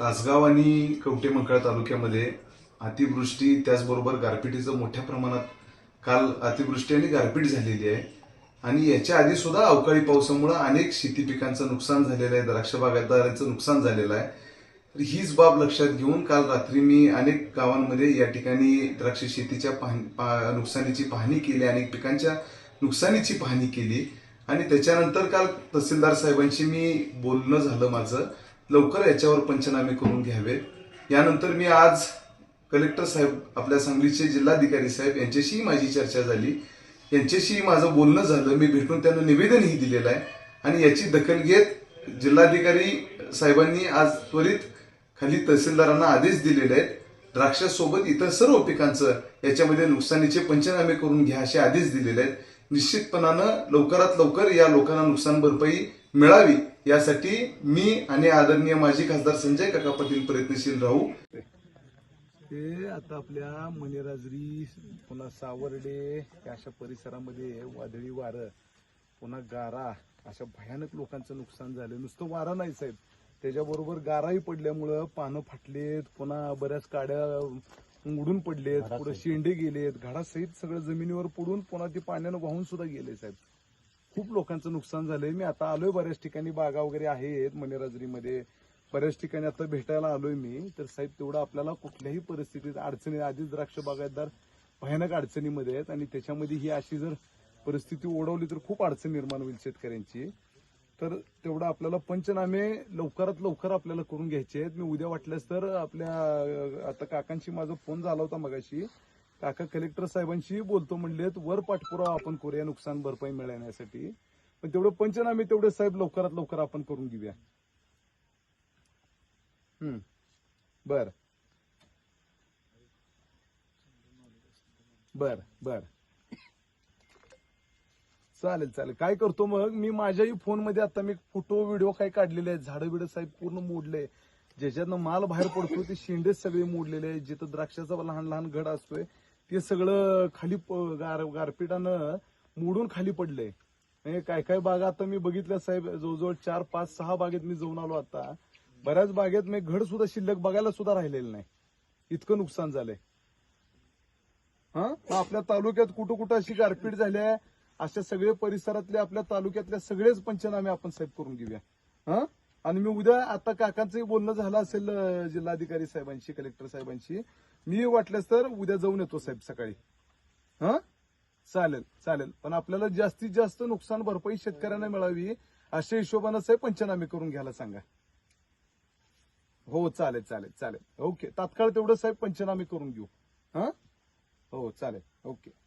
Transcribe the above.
तासगाव आणि कवटेमंकाळ तालुक्यामध्ये अतिवृष्टी त्याचबरोबर गारपिटीचं मोठ्या प्रमाणात काल अतिवृष्टी आणि गारपीट झालेली आहे. आणि याच्या आधी सुद्धा अवकाळी पावसामुळे अनेक शेती पिकांचं नुकसान झालेलं आहे द्राक्ष बागायतदारांचं नुकसान झालेलं आहे. तर हीच बाब लक्षात घेऊन काल रात्री मी अनेक गावांमध्ये या ठिकाणी द्राक्ष शेतीच्या पाह नुकसानीची पाहणी केली अनेक पिकांच्या नुकसानीची पाहणी केली. आणि त्याच्यानंतर काल तहसीलदार साहेबांशी मी बोलणं झालं माझं. लवकर याच्यावर पंचनामे करून घ्यावेत. यानंतर मी आज कलेक्टर साहेब आपल्या सांगलीचे जिल्हाधिकारी साहेब यांच्याशीही माझी चर्चा झाली. यांच्याशी माझं बोलणं झालं. मी भेटून त्यांना निवेदनही दिलेलं आहे. आणि याची दखल घेत जिल्हाधिकारी साहेबांनी आज त्वरित खाली तहसीलदारांना आदेश दिलेले आहेत. द्राक्षासोबत इतर सर्व पिकांचं याच्यामध्ये नुकसानीचे पंचनामे करून घ्या असे आदेश दिलेले आहेत. निश्चितपणानं लवकरात लवकर या लोकांना नुकसान भरपाई मिळावी यासाठी मी आणि आदरणीय माजी खासदार संजय काका पाटील प्रयत्नशील राहू. ते आता आपल्या मनेराजरी पुन्हा सावर्डे या अशा परिसरामध्ये वादळी वारं पुन्हा गारा अशा भयानक लोकांचं नुकसान झालं नुसतं वारा नाही साहेब. त्याच्याबरोबर गाराही पडल्यामुळं पानं फाटलेत पुन्हा बऱ्याच काड्या उडून पडलेत पुढे शेंडे गेलेत. घडासहित सगळं जमिनीवर पडून पुन्हा ते पाण्यानं वाहून सुद्धा गेले साहेब. खूप लोकांचं नुकसान झालंय. मी आता आलोय बऱ्याच ठिकाणी बागा वगैरे आहेत मनेराजरीमध्ये. बऱ्याच ठिकाणी आता भेटायला आलोय मी. तर साहेब तेवढं आपल्याला कुठल्याही परिस्थितीत अडचणी आधीच द्राक्ष बागायतदार भयानक अडचणीमध्ये आहेत आणि त्याच्यामध्ये ही अशी जर परिस्थिती ओढवली तर खूप अडचण निर्माण होईल शेतकऱ्यांची. तर तेवढं आपल्याला पंचनामे लवकरात लवकर आपल्याला करून घ्यायचे आहेत. मी उद्या वाटल्यास तर आपल्या आता काकांशी माझा फोन झाला होता मगाशी. काका कलेक्टर साहेबांशी बोलतो म्हणलेत वर पाठपुरावा आपण करूया नुकसान भरपाई मिळवण्यासाठी पण तेवढं पंचनामे तेवढे साहेब लवकरात लवकर आपण करून घेऊया. हम्म. बर. बर बर. चालेल चालेल. काय करतो मग? मी माझ्याही फोनमध्ये आता मी फोटो व्हिडिओ काय काढलेले आहेत. झाडं बिडं साहेब पूर्ण मोडले ज्याच्यातनं माल बाहेर पडतो ते शेंडेच सगळे मोडलेले आहेत. जिथं द्राक्षाचा लहान लहान घड असतोय ते सगळं खाली गार गारपीटानं मोडून खाली पडलंय म्हणजे काय काय बागा आता मी बघितल्या साहेब जवळजवळ चार पाच सहा बागेत मी जाऊन आलो आता. बऱ्याच बागेत मी घड सुद्धा शिल्लक बघायला सुद्धा राहिलेलं नाही. इतकं नुकसान झालंय. हा? आपल्या तालुक्यात कुठं कुठं अशी गारपीट झाली आहे अशा सगळे परिसरातले आपल्या तालुक्यातल्या सगळेच पंचनामे आपण साहेब करून घेऊया. हा? आणि मी उद्या आता काकांचं बोलणं झालं असेल जिल्हाधिकारी साहेबांशी कलेक्टर साहेबांशी. मी वाटल्यास तर उद्या जाऊन येतो साहेब सकाळी. हा? चालेल चालेल. पण आपल्याला जास्तीत जास्त नुकसान भरपाई शेतकऱ्यांना मिळावी अशा हिशोबानं साहेब पंचनामे करून घ्यायला सांगा. हो चालेल चालेल चालेल. ओके. तात्काळ तेवढं साहेब पंचनामे करून घेऊ. हा? हो चालेल. ओके.